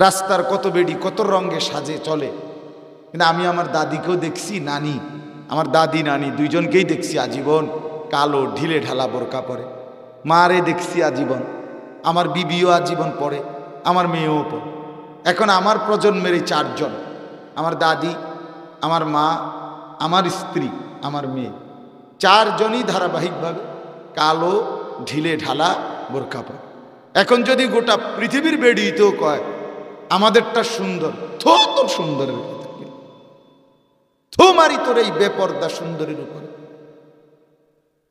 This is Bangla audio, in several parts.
রাস্তার কত বেডি, কত রঙে সাজে, চলে। কিন্তু আমি আমার দাদিকেও দেখছি, নানি। আমার দাদি, নানি, দুইজনকেই দেখছি আজীবন। কালো ঢিলে ঢালা বোরকা পরে। মারে দেখছি আজীবন। আমার বিবিও আজীবন পড়ে আমার মেয়েও পড়ে এখন আমার প্রজন্মের এই চারজন। আমার দাদি, আমার মা, আমার স্ত্রী, আমার মেয়ে। চারজনই ধারাবাহিকভাবে কালো ঢিলে ঢালা বোরকা পরে। এখন যদি গোটা পৃথিবীর বেড়িতেও কয় আমাদেরটা সুন্দর। থো, তোর সুন্দরের কি? থো মারি তোর এই বেপর্দা সুন্দরের উপরে।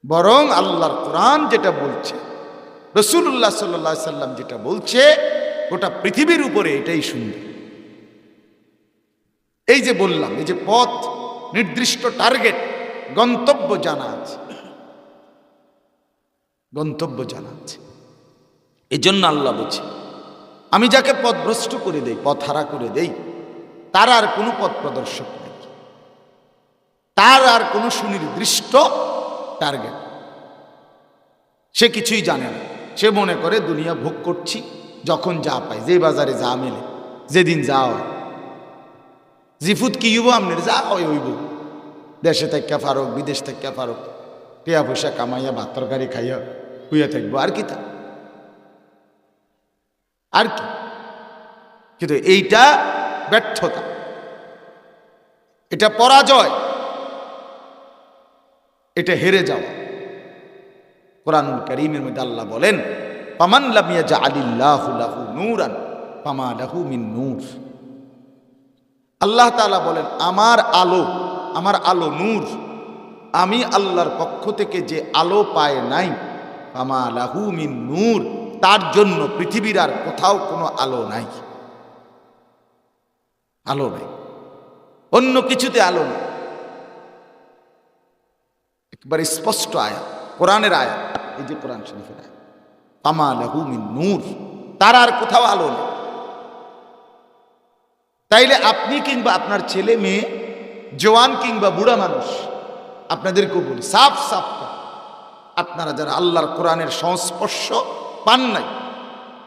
বরং আল্লাহর কোরআন যেটা বলছে রসুল্লাহ সাল্লা সাল্লাম যেটা বলছে, গোটা পৃথিবীর উপরে এটাই সুন্দর। এই যে বললাম, এই যে পথ, নির্দিষ্ট টার্গেট, গন্তব্য জানা আছে। গন্তব্য জানা আছে। এই জন্য আল্লাহ বলছে আমি যাকে পথভ্রষ্ট করে দেই পথ হারা করে দেই, তার আর কোনো পথ প্রদর্শক নেই। তার আর কোনো সুনির্দিষ্ট টার্গেট সে কিছুই জানে না। সে মনে করে, দুনিয়া ভোগ করছি, যখন যা পাই, যে বাজারে যা মেলে, যেদিন যা হয়। জিফুত কি হইব আপনার যা হয় হইব দেশে থেকে ফারক, বিদেশ থেকে ফারক, টিয়া পয়সা কামাইয়া ভাত তরকারি খাইয়া হইয়া থাকব, আর কি তা আর কি? কিন্তু এইটা ব্যর্থতা। এটা পরাজয়। এটা হেরে যাওয়া। কোরআনুল করিমের মধ্যে আল্লাহ বলেন পামান লামিয়া জা আলিল্লাহু লাহু নূরান পামা লাহু মিন নূর। আল্লাহ তাআলা বলেন, আমার আলো আমার আলো নূর। আমি আল্লাহর পক্ষ থেকে যে আলো পায় নাই পামা লাহু মিন নূর। তার জন্য পৃথিবীর আর কোথাও কোনো আলো নাই। আলো নাই। অন্য কিছুতে আলো নেই। একবারে স্পষ্ট আয়া কোরআনের আয়া এই যে কোরআন শরীফের আয়া লাহু মিন নূর, তার আর কোথাও আলো নেই। তাইলে আপনি কিংবা আপনার ছেলে মেয়ে, জওয়ান কিংবা বুড়া মানুষ, আপনাদেরকেও বলি, সাফ সাফ আপনারা যারা আল্লাহর কোরআনের সংস্পর্শ পান নাই।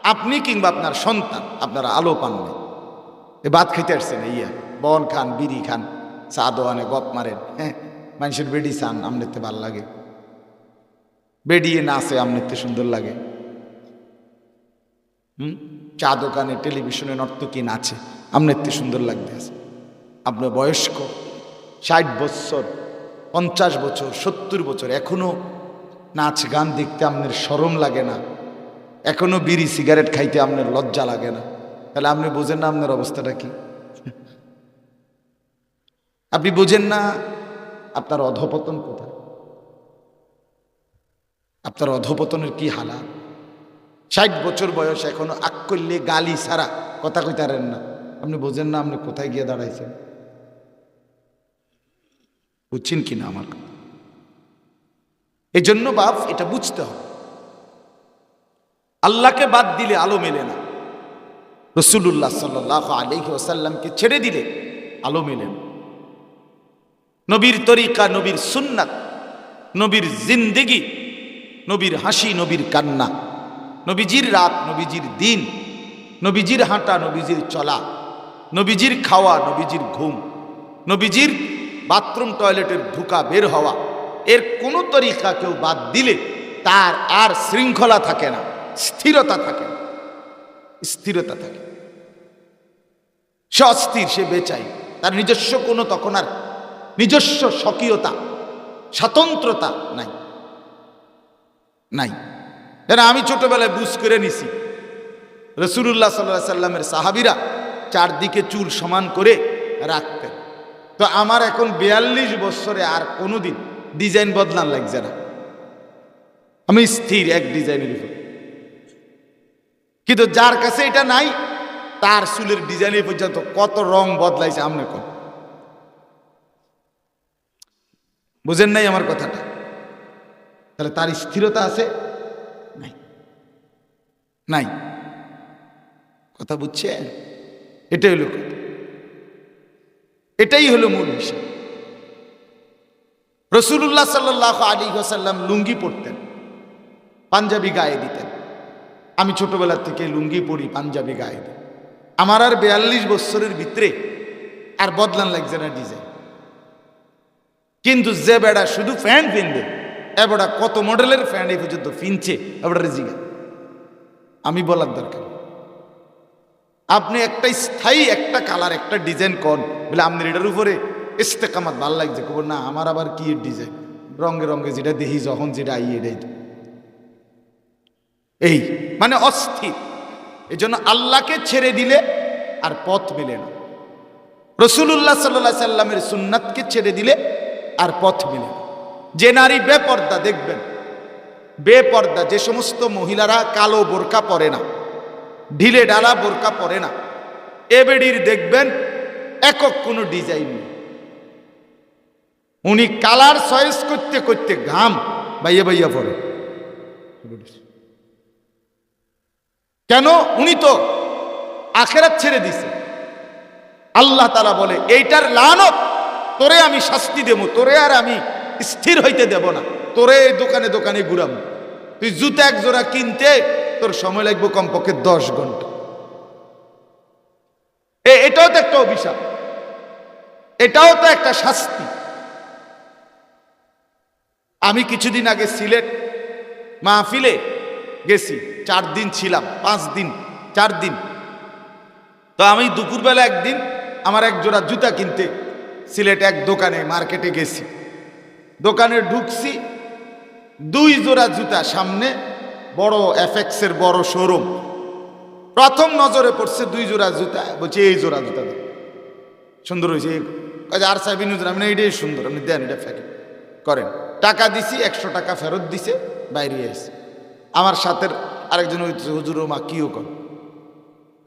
আপনি কিংবা আপনার সন্তান, আপনারা আলো পান নাই। এ ভাত খেতে আসছেন ইয়া, বন খান, বিড়ি খান, চা দোয়ানে গপ মারেন হ্যাঁ? মানুষের বেডি চান আমনেতে ভালো লাগে। বেডিয়ে নাচে আমনেতে সুন্দর লাগে। হুম? চা দোকানে, টেলিভিশনে নর্তকী নাচে আমনেতে সুন্দর লাগতে আছে। আপনার বয়স্ক, ষাট বছর পঞ্চাশ বছর, সত্তর বছর, এখনও নাচ গান দেখতে আপনার সরম লাগে না। এখনও বিড়ি সিগারেট খাইতে আপনার লজ্জা লাগে না। তাহলে আপনি বোঝেন না আপনার অবস্থাটা কি? আপনি বোঝেন না আপনার অধপতন কোথায়? আপনার অধপতনের কি হালা ষাট বছর বয়স এখনও আক করলে গালি সারা কথা কইতারেন না। আপনি বোঝেন না আপনি কোথায় গিয়ে দাঁড়াইছেন? বুঝছেন কি না আমার এই জন্য বাপ, এটা বুঝতে হবে। আল্লাহকে বাদ দিলে আলো মেলে না। রসুল্লাহ সাল্লাহ আলহি ওসাল্লামকে ছেড়ে দিলে আলো মেলে না। নবীর তরিকা, নবীর সুন্নাত, নবীর জিন্দেগি, নবীর হাসি, নবীর কান্না, নবীজির রাত, নবীজির দিন, নবীজির হাঁটা, নবীজির চলা, নবীজির খাওয়া, নবীজির ঘুম, নবীজির বাথরুম, টয়লেটের ঢুকা বের হওয়া, এর কোনো তরিকা কেউ বাদ দিলে তার আর শৃঙ্খলা থাকে না। স্থিরতা থাকে। স্থিরতা থাকে। সে অস্থির, সে বেচাই। তার নিজস্ব কোনো তখন আর নিজস্ব স্বকীয়তা, স্বাতন্ত্রতা নাই। নাই। যেন আমি ছোটবেলায় বুঝ করে নিছি। রসুল্লাহ সাল্লাহ সাল্লামের সাহাবিরা চারদিকে চুল সমান করে রাখতেন। তো আমার এখন বিয়াল্লিশ বছরে আর কোনোদিন ডিজাইন বদলান লাগছে না। আমি স্থির এক ডিজাইনের উপর। কিন্তু যার কাছে এটা নাই, তার চুলের ডিজাইনের পর্যন্ত কত রং বদলাইছে আমনে কম বুঝেন নাই আমার কথাটা? তাহলে তার স্থিরতা আছে? নাই। নাই। কথা বুঝছেন? এটাই হলো কথা। এটাই হলো মূল বিষয় রসুল্লাহ সাল্লাহ আলী ওসাল্লাম লুঙ্গি পরতেন, পাঞ্জাবি গায়ে দিতেন। আমি ছোটবেলা থেকে লুঙ্গি পরি, পাঞ্জাবি গায়ে। আমার আর বিয়াল্লিশ বছরের ভিতরে আর বদলান লাগছে না ডিজাইন। কিন্তু যে বেড়া শুধু ফ্যান পিনবে এবারটা কত মডেলের ফ্যান এই পর্যন্ত ফিনছে এবারটা রেজিগা। আমি বলার দরকার আপনি একটা স্থায়ী একটা কালার, একটা ডিজাইন কন বলে আপনার এটার উপরে ইস্তেকামাত ভালো লাগছে কব না, আমার আবার কি ডিজাইন? রঙে রঙে যেটা দেখি, যখন যেটা আই এটাই এই মানে অস্থির। এই জন্য আল্লাহকে ছেড়ে দিলে আর পথ মেলে না। রসুল্লাহ সাল্লাহ সাল্লামের সুন্নাতকে ছেড়ে দিলে আর পথ মেলে না। যে নারী বেপর্দা, দেখবেন, বেপর্দা, যে সমস্ত মহিলারা কালো বোরকা পরে না, ঢিলে ডালা বোরকা পরে না, এবেডির, দেখবেন, একক কোনো ডিজাইন নেই। উনি কালার চয়েস করতে করতে ঘাম বাইয়া বাইয়া পড়ে কেন? উনি তো আখেরাত ছেড়ে দিছে আল্লাহ তালা বলে, এইটার লানত, তোরে আমি শাস্তি দেব, তোরে আর আমি স্থির হইতে দেব না। তোরে এই দোকানে দোকানে ঘুরাম তুই জুতো এক জোড়া কিনতে তোর সময় লাগবে কমপক্ষে দশ ঘণ্টা। এটাও তো একটা অভিশাপ। এটাও তো একটা শাস্তি। আমি কিছুদিন আগে সিলেট মাহফিলে গেছি, চার দিন ছিলাম, পাঁচ দিন, চার দিন। তো আমি দুপুরবেলা একদিন আমার এক জোড়া জুতা কিনতে সিলেট এক দোকানে, মার্কেটে গেছি। দোকানে ঢুকছি, দুই জোড়া জুতা সামনে, বড় এফেক্সের বড় শোরুম। প্রথম নজরে পড়ছে দুই জোড়া জুতা, বলছি, এই জোড়া জুতা সুন্দর হয়েছে আর সাহেব আমি এইটাই সুন্দর। আপনি দেন, এটা ফেকে করেন। টাকা দিছি, একশো টাকা ফেরত দিছে, বাইরে এসে। আমার সাথের আরেকজন হুজুর মা কিও কর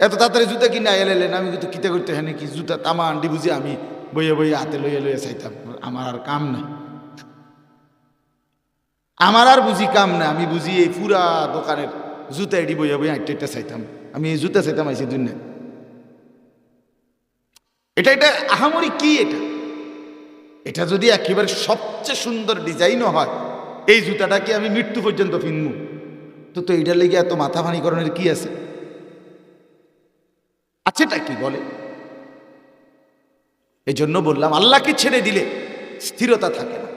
এত তাড়াতাড়ি জুতা কিনা এলেন আমি কিন্তু কিতে করতে হ্যাঁ কি জুতা তামা আন্ডি বুঝি আমি বইয়ে বইয়ে হাতে লইয়ে লইয়ে চাইতাম। আমার আর কাম নাই। আমার আর বুঝি কাম না আমি বুঝি এই পুরা দোকানের জুতা এডি বইয়ে বইয়ে একটা একটা চাইতাম। আমি এই জুতা চাইতাম আইসি দুনিয়া এটা এটা আহামরি কি এটা? এটা যদি একেবারে সবচেয়ে সুন্দর ডিজাইনও হয়, এই জুতাটা কি আমি মৃত্যু পর্যন্ত ফিনমু তো তো এইটার লেগে এত মাথা ভানিকরণের কি আছে? আছেটা কি বলে? এই জন্য বললাম, আল্লাহকে ছেড়ে দিলে স্থিরতা থাকে না।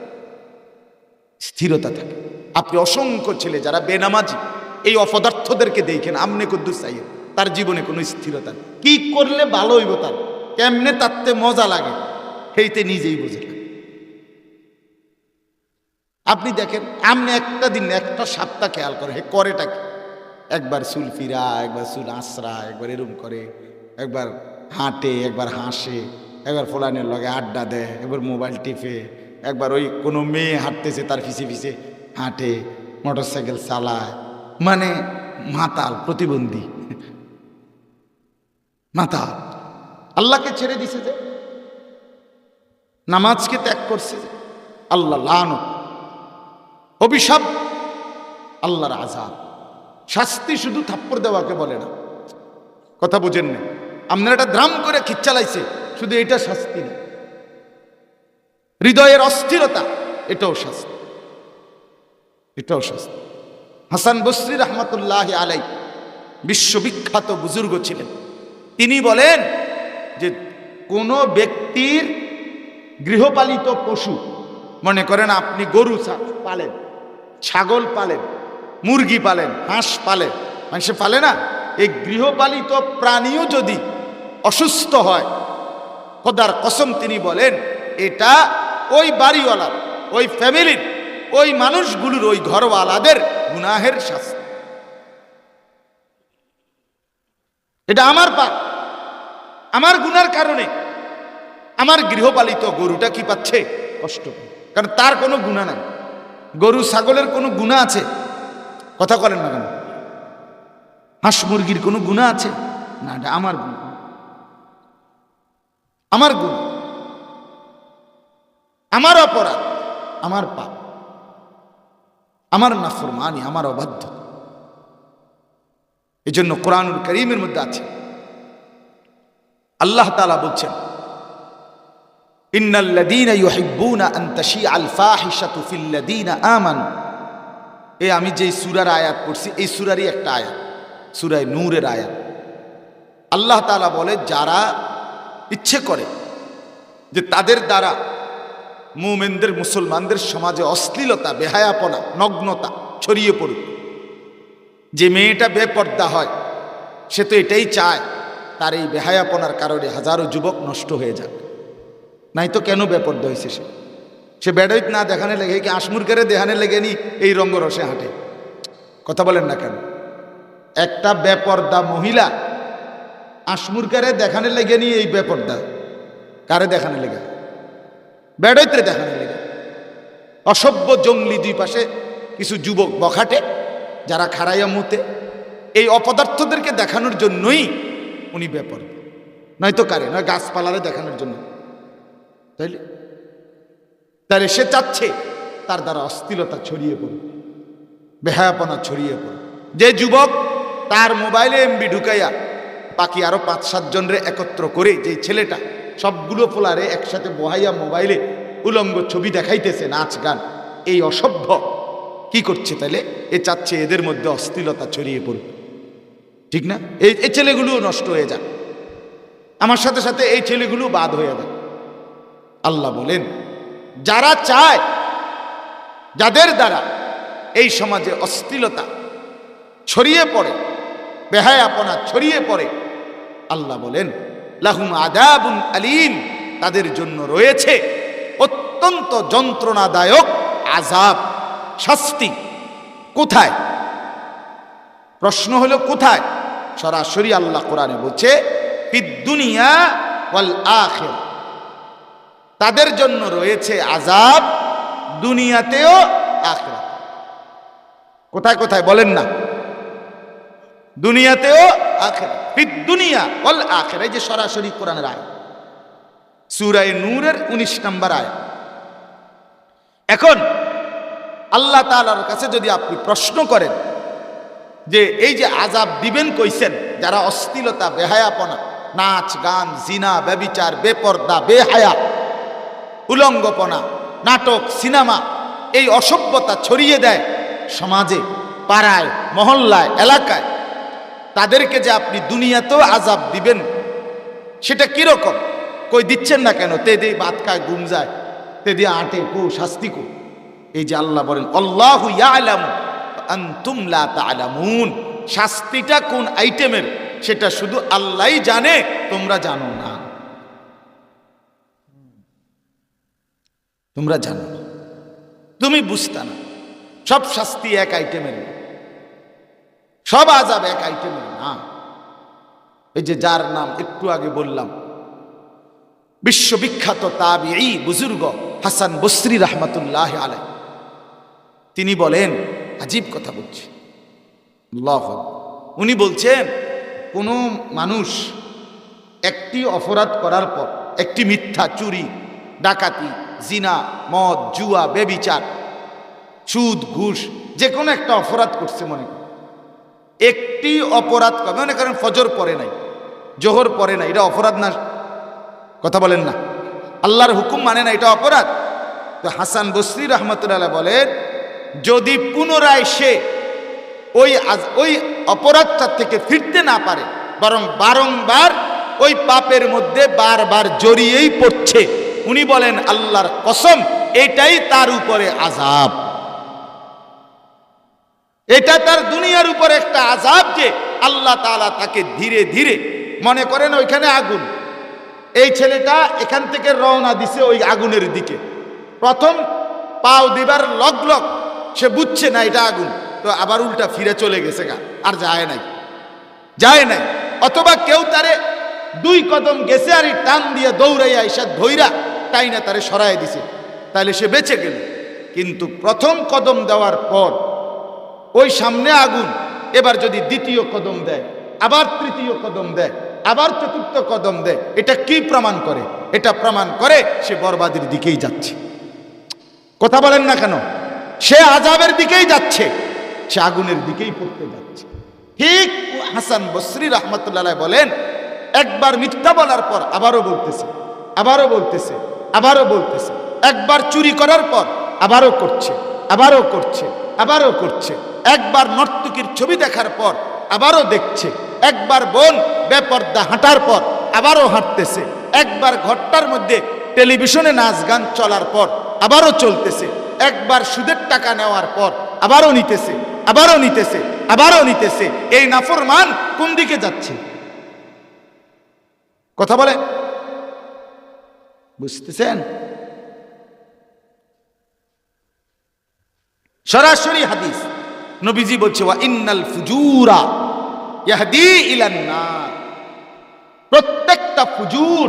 স্থিরতা থাকে। আপনি অসংখ্য ছেলে যারা বেনামাজি, এই অপদার্থদেরকে দেখেন, আমনে কুদ্দুস সাইয়েদ, তার জীবনে কোনো স্থিরতা কি করলে ভালো হইব তার? কেমনে তাতে মজা লাগে? সেইতে নিজেই বোঝে। আপনি দেখেন আপনি একটা দিন একটা সপ্তাহ খেয়াল করে, হে, করেটা কি? একবার চুল ফিরা, একবার চুল আঁচড়া, একবার এরম করে, একবার হাঁটে, একবার হাসে, একবার ফোলানের লগে আড্ডা দেয়, একবার মোবাইল টিপে, একবার ওই কোনো মেয়ে হাঁটতেছে তার ফিসে ফিসে হাঁটে মোটর সাইকেল চালায় মানে মাতাল, প্রতিবন্ধী। মাতাল। আল্লাহকে ছেড়ে দিছে যে, নামাজকে ত্যাগ করছে আল্লাহ লানো অভিশাপ? আল্লাহর আজাব শাস্তি শুধু থাপ্পড় দেওয়াকে বলে না। কথা বুঝেন না? আপনার একটা দ্রাম করে খিচ্চালাইছে শুধু এটা শাস্তি না। হৃদয়ের অস্থিরতা, এটাও শাস্তি। এটাও শাস্তি। হাসান বসরি রহমতুল্লাহ আলাই বিশ্ববিখ্যাত বুজুর্গ ছিলেন। তিনি বলেন যে কোনো ব্যক্তির গৃহপালিত পশু, মনে করেন আপনি গরু পালেন ছাগল পালেন, মুরগি পালেন, হাঁস পালেন মানুষে পালে না? এই গৃহপালিত প্রাণীও যদি অসুস্থ হয়, খোদার কসম তিনি বলেন, এটা ওই বাড়িওয়ালার ওই ফ্যামিলির, ওই মানুষগুলোর, ওই ঘরওয়ালাদের গুনাহের শাস্তি। এটা আমার পাপ, আমার গুনার কারণে। আমার গৃহপালিত গরুটা কি পাচ্ছে? কষ্ট কারণ তার কোনো গুণা নাই। গরু, ছাগলের কোনো গুণা আছে? কথা করেন না কেন? হাঁস মুরগির কোনো গুণা আছে? না এটা আমার গুণ। আমার গুণ। আমার অপরাধ, আমার পাপ। আমার নাফরমানি, আমার অবাধ্য। এই জন্য কোরআনুল করিমের মধ্যে আছে। আল্লাহ তালা বলছেন আমি যে সুরার আয়াত পড়ছি, এই সুরারই একটা আয়াত, সূরায়ে নূরের আয়াত। আল্লাহ তালা বলে, যারা ইচ্ছে করে যে তাদের দ্বারা মুমেনদের, মুসলমানদের সমাজে অশ্লীলতা, বেহায়াপনা, নগ্নতা ছড়িয়ে পড়ুক, যে মেয়েটা বেপর্দা হয়, সে তো এটাই চায়, তার এই বেহায়াপনার কারণে হাজারো যুবক নষ্ট হয়ে যাক। নাই তো কেন বেপর্দা হয়েছে সে? সে বেড়াইত না দেখানে লেগে কি আসমুরকারে দেখানে লেগে নি, এই রঙ্গরসে হাঁটে। কথা বলেন না কেন? একটা বেপর্দা মহিলা আসমুরকারে দেখানে লেগে নি, এই বেপর্দা কারে দেখানে লেগে? বেড়াইতে দেখানে লেগে। অসভ্য জঙ্গলি দুই পাশে কিছু যুবক বখাটে, যারা খারাইয়া মুতে। এই অপদার্থদেরকে দেখানোর জন্যই উনি ব্যাপার নয়তো কারে, নয় গাছপালারে দেখানোর জন্য। তাইলে? তাহলে সে চাচ্ছে, তার দ্বারা অস্থিরতা ছড়িয়ে পড়ে বেহায়াপনা ছড়িয়ে পড়ে যে যুবক তার মোবাইলে এমবি ঢুকাইয়া বাকি আরও পাঁচ সাতজন রে একত্র করে যে ছেলেটা সবগুলো পোলারে একসাথে বহাইয়া মোবাইলে উলঙ্গ ছবি দেখাইতেছে, নাচ, গান, এই অসভ্য, কি করছে তাহলে এ চাচ্ছে এদের মধ্যে অস্থিরতা ছড়িয়ে পড়ুক। ঠিক না? এই ছেলেগুলোও নষ্ট হয়ে যাক। আমার সাথে সাথে এই ছেলেগুলো বাদ হয়ে যাক। আল্লাহ বলেন, যারা চায়, যাদের দ্বারা এই সমাজে অস্থিরতা ছড়িয়ে পড়ে বেহায় বেহায়াপনা ছড়িয়ে পড়ে, আল্লাহ বলেন, লাহুম আদাবুন আলিম, তাদের জন্য রয়েছে অত্যন্ত যন্ত্রণাদায়ক আজাব শাস্তি। কোথায়? প্রশ্ন হলো কোথায়? সরাসরি আল্লাহ কোরআনে বলছে দুনিয়া ওয়াল আখির তাদের জন্য রয়েছে আজাব দুনিয়াতেও আখেরাতে। কোথায় কোথায় বলেন না? দুনিয়াতেও আখেরা দুনিয়া আখের এই যে সরাসরি কোরআনের আয় সুরায় নূরের উনিশ নম্বর আয় এখন আল্লাহ তালার কাছে যদি আপনি প্রশ্ন করেন যে এই যে আজাব দিবেন কইছেন, যারা অস্থিলতা বেহায়াপনা, নাচ, গান, জিনা, ব্যবিচার, বেপর্দা, বেহায়া উলঙ্গপনা, নাটক, সিনেমা, এই অসভ্যতা ছড়িয়ে দেয় সমাজে, পাড়ায়, মহল্লায়, এলাকায়। তাদেরকে যে আপনি দুনিয়াতেও আজাব দিবেন, সেটা কীরকম? কই দিচ্ছেন না কেন? তে দিয়ে বাত খায় গুম যায়। তে দিয়ে আটে, কু, শাস্তি কু। এই যে আল্লাহ বলেন, আল্লাহু আনতুম লা শাস্তিটা কোন আইটেমের? সেটা শুধু আল্লাহই জানে, তোমরা জানো না। তোমরা জানো। তুমি বুঝতা না। সব শাস্তি এক আইটেমের না। সব আজাব এক আইটেমের না। এই যে যার নাম একটু আগে বললাম, বিশ্ববিখ্যাত তাবি এই বুজুর্গ হাসান বসরি রহমতুল্লাহ আলাই তিনি বলেন, আজীব কথা বলছি। উনি বলছেন, কোনো মানুষ একটি অপরাধ করার পর, একটি মিথ্যা চুরি, ডাকাতি জিনা, মদ, জুয়া, বেবিচার, সুদ, ঘুষ যে কোনো একটা অপরাধ করছে মনে করেন। একটি অপরাধ কবে মনে করেন ফজর পরে নাই, জোহর পরে নাই, এটা অপরাধ না, কথা বলেন না। আল্লাহর হুকুম মানে না এটা অপরাধ। তো হাসান বসরি রহমতুল্লাহ বলেন, যদি পুনরায় সে ওই ওই অপরাধটার থেকে ফিরতে না পারে, বরং বারংবার ওই পাপের মধ্যে বারবার জড়িয়েই পড়ছে উনি বলেন, আল্লাহর কসম, এটাই তার উপরে আজাব এটা তার দুনিয়ার উপর একটা আজাব যে আল্লাহ তালা তাকে ধীরে ধীরে, মনে করেন ওইখানে আগুন। এই ছেলেটা এখান থেকে রওনা দিছে ওই আগুনের দিকে। প্রথম পাও দিবার লগ লগ, সে বুঝছে না এটা আগুন। তো আবার উল্টা ফিরে চলে গেছে গা, আর যায় নাই। যায় নাই। অথবা কেউ তারে দুই কদম গেছে আর টান দিয়ে দৌড়াইয়া এসে ধৈরা তাই না তারে সরাই দিছে। তাহলে সে বেঁচে গেল। কিন্তু প্রথম কদম দেওয়ার পর ওই সামনে আগুন, এবার যদি দ্বিতীয় কদম দেয়, আবার তৃতীয় কদম দেয়, আবার চতুর্থ কদম দেয়, এটা কি প্রমাণ করে? এটা প্রমাণ করে সে বরবাদের দিকেই যাচ্ছে। কথা বলেন না কেন? সে আজাবের দিকেই যাচ্ছে। সে আগুনের দিকেই পড়তে যাচ্ছে। ঠিক হাসান বসরি রহমতুল্লাহ বলেন, একবার মিথ্যা বলার পর আবারও বলতেছে আবারও বলতেছে আবারও বলতেছে, একবার চুরি করার পর আবারও করছে আবারও করছে আবারও করছে, একবার নর্তকীর ছবি দেখার পর আবারও দেখছে, একবার বোন বেপর্দা হাঁটার পর আবারও হাঁটতেছে, একবার ঘরটার মধ্যে টেলিভিশনে নাচ গান চলার পর আবারও চলতেছে, একবার সুদের টাকা নেওয়ার পর আবারও নিতেছে আবারও নিতেছে আবারও নিতেছে, এই নাফরমান কোন দিকে যাচ্ছে? কথা বলে? বুঝতেছেন? সরাসরি হাদিস। নবীজি বলছে, ওয়া ইন্নাল ফুজুরা প্রত্যেকটা ফুজুর,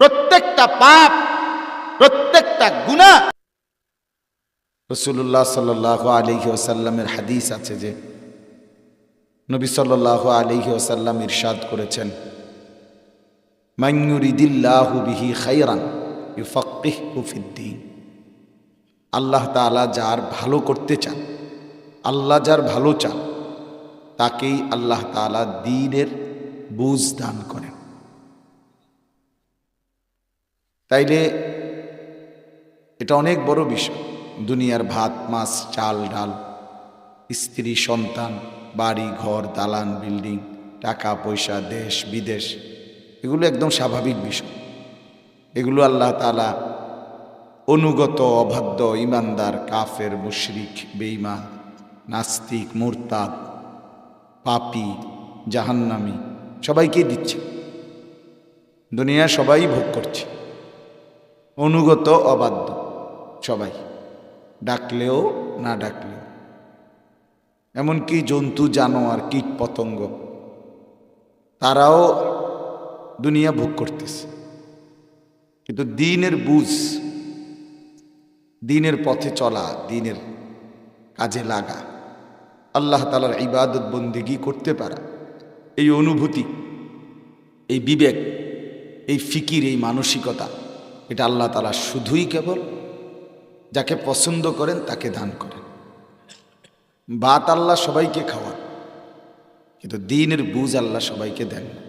প্রত্যেকটা পাপ, প্রত্যেকটা গুনাহ রসুল্লাহ সাল্লাহ আলহি ওসাল্লামের হাদিস আছে যে নবী সাল্লাহ আলহি ওসাল্লাম ইরশাদ করেছেন। আল্লাহ তাআলা যার ভালো করতে চান, আল্লাহ যার ভালো চান, তাকেই আল্লাহ তাআলা দিনের বুঝ দান করেন। তাইলে এটা অনেক বড় বিষয়। দুনিয়ার ভাত, মাছ, চাল, ডাল, স্ত্রী, সন্তান, বাড়ি, ঘর, দালান, বিল্ডিং, টাকা, পয়সা, দেশ, বিদেশ এগুলো একদম স্বাভাবিক বিষয়। এগুলো আল্লাহ তালা অনুগত, অবাধ্য ইমানদার কাফের, মুশরিক, বেঈমান, নাস্তিক, মুরতাদ, পাপি, জাহান্নামি সবাইকে দিচ্ছে। দুনিয়া সবাই ভোগ করছে। অনুগত, অবাধ্য সবাই। ডাকলেও না ডাকলেও। এমনকি জন্তু, জানোয়ার কীট পতঙ্গ তারাও দুনিয়া ভোগ করতেছে কিন্তু দিনের বুঝ, দিনের পথে চলা, দিনের কাজে লাগা, আল্লাহ তালার ইবাদত বন্দিগি করতে পারা, এই অনুভূতি, এই বিবেক, এই ফিকির, এই মানসিকতা, এটা আল্লাহ তালা শুধুই কেবল যাকে পছন্দ করেন তাকে দান করেন বাত আল্লাহ সবাইকে খাওয়ান, কিন্তু দিনের বুঝ আল্লাহ সবাইকে দেন না।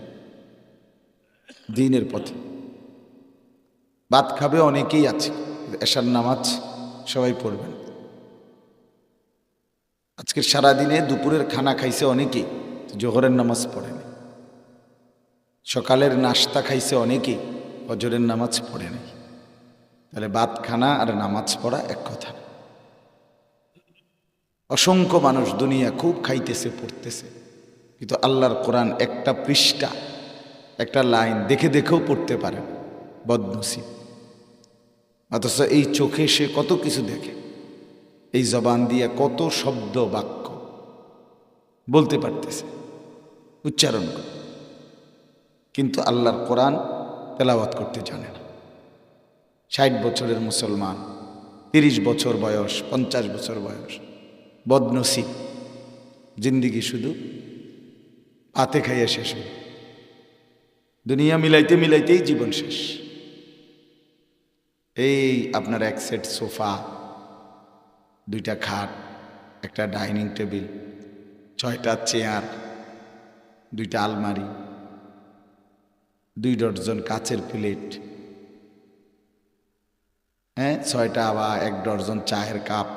দিনের পথে। ভাত খাবে অনেকেই আছে, এশার নামাজ সবাই পড়বেন। আজকের সারাদিনে দুপুরের খানা খাইছে অনেকেই জোহরের নামাজ পড়েনি। সকালের নাস্তা খাইছে অনেকেই হজরের নামাজ পড়ে নাই তাহলে ভাত খানা আর নামাজ পড়া এক কথা। অসংখ্য মানুষ দুনিয়া খুব খাইতেছে, পড়তেছে। কিন্তু আল্লাহর কোরআন একটা পৃষ্ঠা একটা লাইন, দেখে দেখেও পড়তে পারে। বদনসিব। অথচ এই চোখে সে কত কিছু দেখে, এই জবান দিয়ে কত শব্দ বাক্য বলতে পারতেছে, উচ্চারণ করে। কিন্তু আল্লাহর কোরআন তেলাওয়াত করতে জানে না। ষাট বছরের মুসলমান, তিরিশ বছর বয়স, পঞ্চাশ বছর বয়স, বদনসিব, জিন্দিগি শুধু পাতে খাইয়া শেষ হল। দুনিয়া মিলাইতে মিলাইতেই জীবন শেষ। এই আপনার এক সেট সোফা, দুইটা খাট, একটা ডাইনিং টেবিল, ছয়টা চেয়ার, দুইটা আলমারি, দুই ডজন কাচের প্লেট হ্যাঁ ছয়টা বা এক ডজন চায়ের কাপ,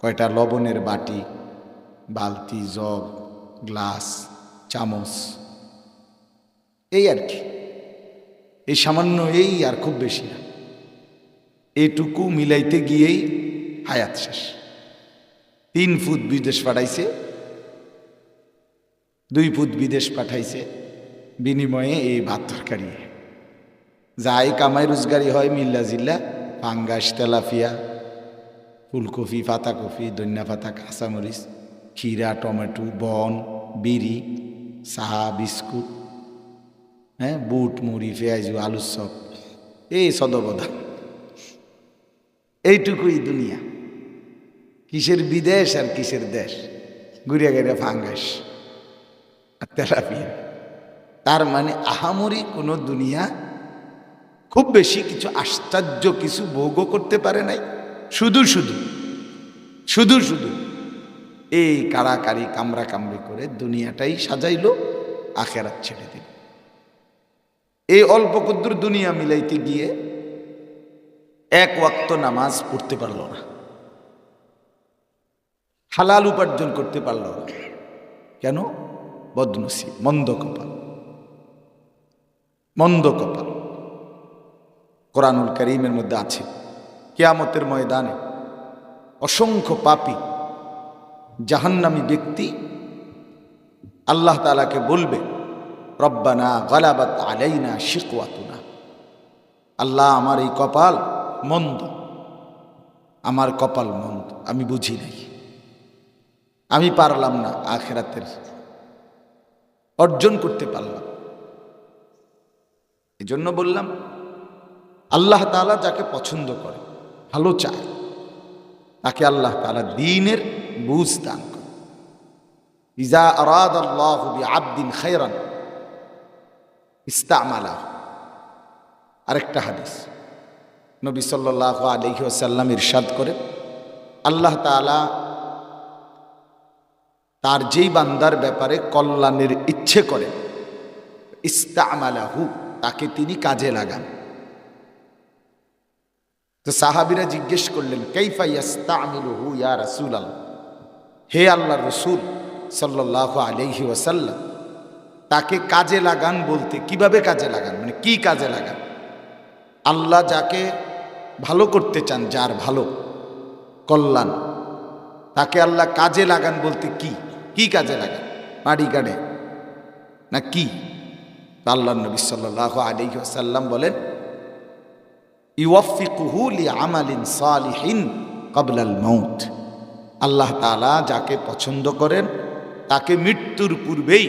কয়টা লবণের বাটি, বালতি, জগ, গ্লাস, চামচ। এই আর কি। এই সামান্য এই আর খুব বেশি না। এইটুকু মিলাইতে গিয়েই হায়াত শেষ। তিন ফুট বিদেশ পাঠাইছে, দুই ফুট বিদেশ পাঠাইছে, বিনিময়ে এই ভাত তরকারি। যাই কামাই রোজগারি হয়, মিল্লা জিল্লা, পাঙ্গাস তেলাফিয়া ফুলকপি, পাতাকপি, ধনিয়া পাতা, কাঁচামরিচ, ক্ষীরা, টমেটো, বন, বিড়ি চাহা বিস্কুট হ্যাঁ বুট, মুড়ি, পেঁয়াজ আলুর চপ এই সদবদা এইটুকুই দুনিয়া। কিসের বিদেশ আর কিসের দেশ? ঘুরিয়া গেড়ে ফাঙ্গাস আর তেলাপিয়া। তার মানে আহামরি কোনো দুনিয়া খুব বেশি কিছু আশ্চর্য, কিছু ভোগও করতে পারে নাই। শুধু শুধু শুধু শুধু এই কাড়াকাড়ি কামড়া কামড়ি করে দুনিয়াটাই সাজাইলো, আখেরাত ছেড়ে দিল। এই অল্প কুদ্দুর দুনিয়া মিলাইতে গিয়ে এক ওয়াক্ত নামাজ পড়তে পারল না। হালাল উপার্জন করতে পারল না। কেন? বদনসি মন্দ কপাল। মন্দ কপাল। কোরআনুল করিমের মধ্যে আছে, কেয়ামতের ময়দানে অসংখ্য পাপী, জাহান্নামী ব্যক্তি আল্লাহ তালাকে বলবে রব্বানা গালাবাত আলাইনা শিকওয়াতুনা। আল্লাহ আমার এই কপাল মন্দ, আমার কপাল মন্দ, আমি বুঝি নাই। আমি পারলাম না আখেরাতের অর্জন করতে পারলাম। এই জন্য বললাম, আল্লাহ তালা যাকে পছন্দ করে, ভালো চায়, তাকে আল্লাহ তালা দিনের বুঝ দান করে। ইজা আরাদ আল্লাহ আবদিন খায়রান ইস্তামালা। আরেকটা হাদিস। নবী সাল্লাহ আলহি আসাল্লাম ইরশাদ করে আল্লাহ তালা তার যেই বান্দার ব্যাপারে কল্যাণের ইচ্ছে করে ইস্তামালাহু, তাকে তিনি কাজে লাগান। তো সাহাবিরা জিজ্ঞেস করলেন, কেইফা ইয়াস্তামিলুহু ইয়া রাসূল আল্লাহ হে আল্লাহ রসুল সাল্লাহ আলহি ওয়াসাল্লাম তাকে কাজে লাগান বলতে। কীভাবে কাজে লাগান? মানে কি কাজে লাগান? আল্লাহ যাকে ভালো করতে চান, যার ভালো, কল্যাণ, তাকে আল্লাহ কাজে লাগান বলতে কি? কি কাজে লাগান? মাড়ি গাড়ে না কি? আল্লাহ নবী সাল্লাহ আলহি আসাল্লাম বলেন ইউফিকুহু লি আমালিন সালিহিন কবলাল মৌত আল্লাহ তালা যাকে পছন্দ করেন, তাকে মৃত্যুর পূর্বেই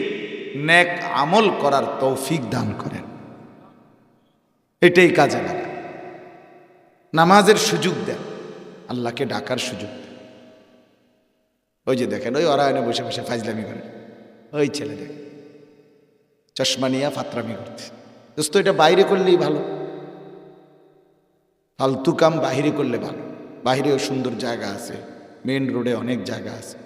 নেক আমল করার তৌফিক দান করেন। এটাই কাজে লাগা নামাজের সুযোগ দেন। আল্লাহকে ডাকার সুযোগ দেন। ওই যে দেখেন, ওই অরায়নে বসে বসে ফাজলামি করে। ওই ছেলে দেখ চশমা নিয়ে ফাতরামি করতে দোস্ত, এটা বাইরে করলেই ভালো। ফালতু কাম বাহিরে করলে ভালো। বাহিরেও সুন্দর জায়গা আছে। মেন রোডে অনেক জায়গা আছে।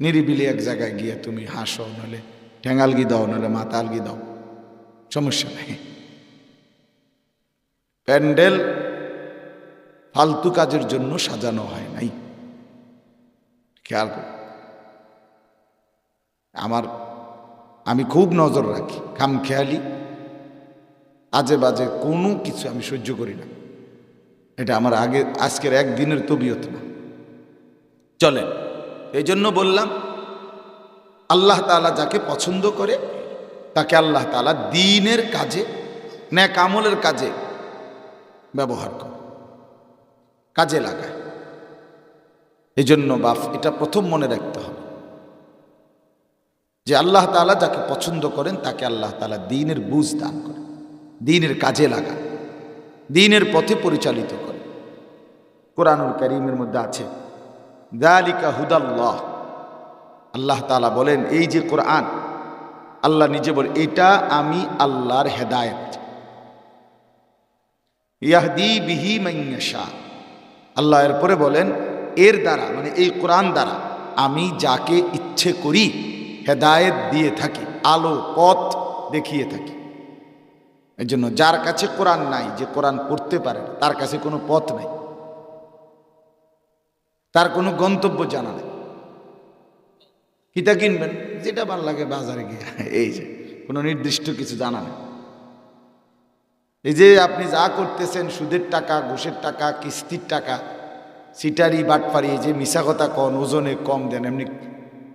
নিরিবিলি এক জায়গায় গিয়ে তুমি হাসো নলে ঠেঙ্গালগি দাও নলে মাতালগি দাও। সমস্যা নেই। প্যান্ডেল ফালতু কাজের জন্য সাজানো হয় নাই। খেয়াল আমার, আমি খুব নজর রাখি খাম খেয়ালি আজে বাজে কোনো কিছু আমি সহ্য করি না। এটা আমার আগে, আজকের একদিনের তবিয়ত না। চলেন, এই জন্য বললাম আল্লাহ তালা যাকে পছন্দ করে, তাকে আল্লাহ তালা দিনের কাজে, ন্যাক আমলের কাজে ব্যবহার করে, কাজে লাগায়। এই জন্য বাফ, এটা প্রথম মনে রাখতে হবে। যে আল্লাহ তালা যাকে পছন্দ করেন, তাকে আল্লাহ তালা দিনের বুঝ দান করে দিনের কাজে লাগান, দিনের পথে পরিচালিত করে কোরআনুল করিমের মধ্যে আছে, দালিকা হুদাল্লাহ। আল্লাহ তালা বলেন, এই যে কোরআন, আল্লাহ নিজে বলেন এটা আমি আল্লাহর হেদায়ত। ইয়াহদি বিহি মাইয়াশা আল্লাহ এরপরে বলেন, এর দ্বারা মানে এই কোরআন দ্বারা আমি যাকে ইচ্ছে করি হেদায়েত দিয়ে থাকি, আলো, পথ দেখিয়ে থাকি। এই জন্য যার কাছে কোরআন নাই, যে কোরআন পড়তে পারে তার কাছে কোনো পথ নাই। তার কোনো গন্তব্য জানা নেই। কিতা কিনবেন, যেটা ভালো লাগে বাজারে গিয়ে। এই যে, কোনো নির্দিষ্ট কিছু জানা নেই। এই যে আপনি যা করতেছেন, সুদের টাকা, ঘুষের টাকা, কিস্তির টাকা, সিটারি, বাটপারি যে মিশা কথা কন, ওজনে কম দেন, এমনি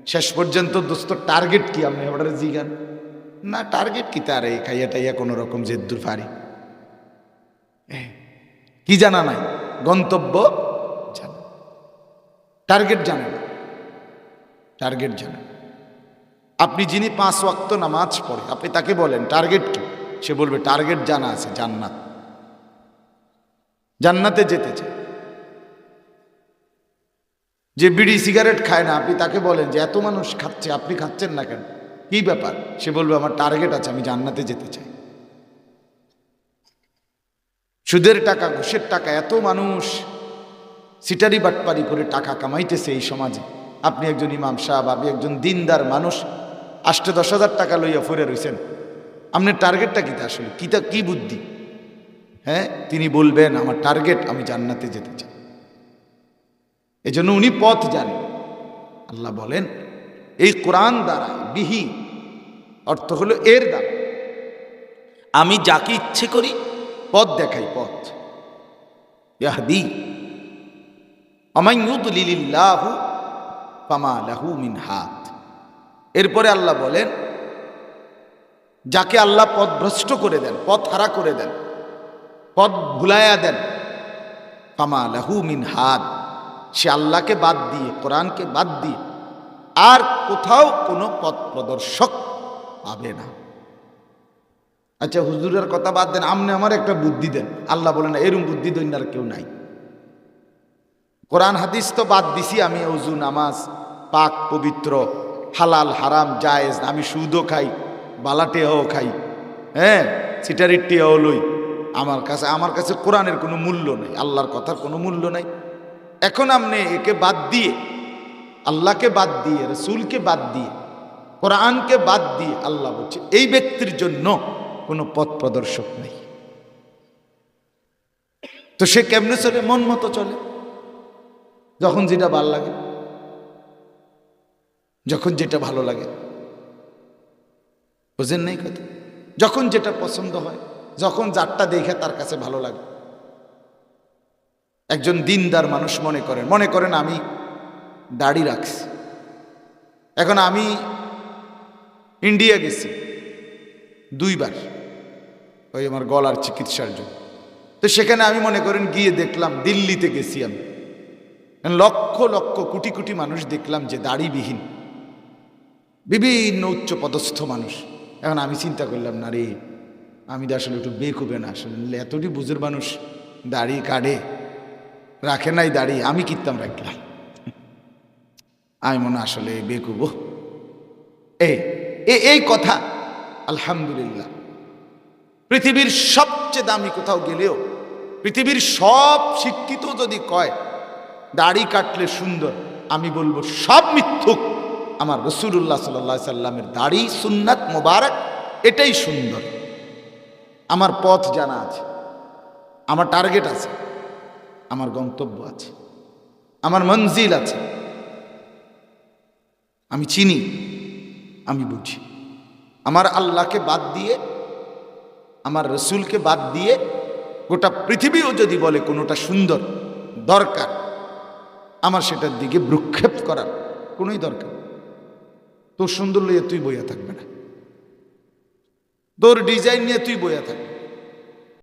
শেষ পর্যন্ত দোস্ত, টার্গেট কি আপনি? এবার জিগান। না, টার্গেট কি তার? এই খাইয়া টাইয়া কোনো রকম জেদ্দুর পারি কি জানা নাই? গন্তব্য? জানা। টার্গেট জানে টার্গেট জানে আপনি যিনি পাঁচ ওয়াক্ত নামাজ পড়ে, আপনি তাকে বলেন টার্গেট কি? সে বলবে টার্গেট জানা আছে, জান্নাত। জান্নাতে যেতে চায়। যে বিড়ি সিগারেট খায় না, আপনি তাকে বলেন যে, এত মানুষ খাচ্ছে, আপনি খাচ্ছেন না কেন? কি ব্যাপার? সে বলবে, আমার টার্গেট আছে, আমি জান্নাতে যেতে চাই। সুদের টাকা, ঘুষের টাকা, এত মানুষ সিটারি বাটপারি করে টাকা কামাইতেছে এই সমাজে। আপনি একজন ইমাম সাহেব, আপনি একজন দিনদার মানুষ আষ্টে দশ হাজার টাকা লইয়া ফুরে রয়েছেন আপনার টার্গেটটা কী আসলে? কীটা কি বুদ্ধি? হ্যাঁ তিনি বলবেন, আমার টার্গেট আমি জান্নাতে যেতে চাই। এজন্য উনি পথ জানেন। আল্লাহ বলেন, এই কোরআন দ্বারা বিহি অর্থ হলো এর দ্বারা। আমি যাকে ইচ্ছে করি পথ দেখাই, পথ। ইয়াহদি আমাইয়ুদলিল্লাহু ফামা লাহু মিন হাত। এরপরে আল্লাহ বলেন, যাকে আল্লাহ পথ ভ্রষ্ট করে দেন, পথ হারা করে দেন, পথ ভুলাইয়া দেন, ফামা লাহু মিন হাত, সে আল্লাহকে বাদ দিয়ে, কোরআনকে বাদ দিয়ে আর কোথাও কোনো পথ প্রদর্শক পাবে না। আচ্ছা হুজুরের কথা বাদ দেন আপনি আমার একটা বুদ্ধি দেন। আল্লাহ বলেন, এরম বুদ্ধি দৈন্যার কেউ নাই। কোরআন হাদিস তো বাদ দিছি আমি, অজু, নামাজ পাক, পবিত্র, হালাল, হারাম, জায়েজ, আমি সুদও খাই বালাটে বালাটেও খাই হ্যাঁ? সিটারির টেও লই। আমার কাছে আমার কাছে কোরআনের কোনো মূল্য নেই, আল্লাহর কথার কোনো মূল্য নাই। এখন আপনি একে বাদ দিয়ে, আল্লাহকে বাদ দিয়ে, রসুলকে বাদ দিয়ে, কোরআনকে বাদ দিয়ে আল্লাহ বলছে, এই ব্যক্তির জন্য কোনো পথ প্রদর্শক নেই। তো সে কেমনে চলে? মন মতো চলে। যখন যেটা ভালো লাগে। যখন যেটা ভালো লাগে। বুঝেন নাই কথা? যখন যেটা পছন্দ হয়, যখন যারটা দেখে তার কাছে ভালো লাগে। একজন দিনদার মানুষ মনে করেন মনে করেন আমি দাড়ি রাখছি। এখন আমি ইন্ডিয়া গেছি দুইবার, ওই আমার গলার চিকিৎসার জন্য। তো সেখানে আমি মনে করেন গিয়ে দেখলাম, দিল্লিতে গেছি আমি। লক্ষ লক্ষ, কোটি কোটি মানুষ দেখলাম যে দাড়িবিহীন। বিভিন্ন উচ্চ পদস্থ মানুষ। এখন আমি চিন্তা করলাম, না রে, আমি তো আসলে একটু বেকুবে না, আসলে এতটি বুঝের মানুষ দাড়ি কাটে, রাখে নাই দাড়ি, আমি কিনতাম রাখলাম। আমি মনে আসলে বেকুব। এই এই কথা, আলহামদুলিল্লাহ, পৃথিবীর সবচেয়ে দামি কোথাও গেলেও, পৃথিবীর সব শিক্ষিত যদি কয়, দাড়ি কাটলে সুন্দর, আমি বলব সব মিথ্যুক। আমার রসুল্লাহ সাল্লা সাল্লামের দাড়ি, সুন্নাত মোবারক, এটাই সুন্দর। আমার পথ জানা আছে, আমার টার্গেট আছে, আমার গন্তব্য আছে, আমার মঞ্জিল আছে। আমি চিনি, আমি বুঝি। আমার আল্লাহকে বাদ দিয়ে, আমার রসুলকে বাদ দিয়ে গোটা পৃথিবীও যদি বলে কোনোটা সুন্দর, দরকার, আমার সেটার দিকে ভ্রুক্ষেপ করার কোনোই দরকার। তোর সুন্দর লইয়া তুই বইয়া থাকবে না। তোর ডিজাইন নিয়ে তুই বইয়া থাকবে।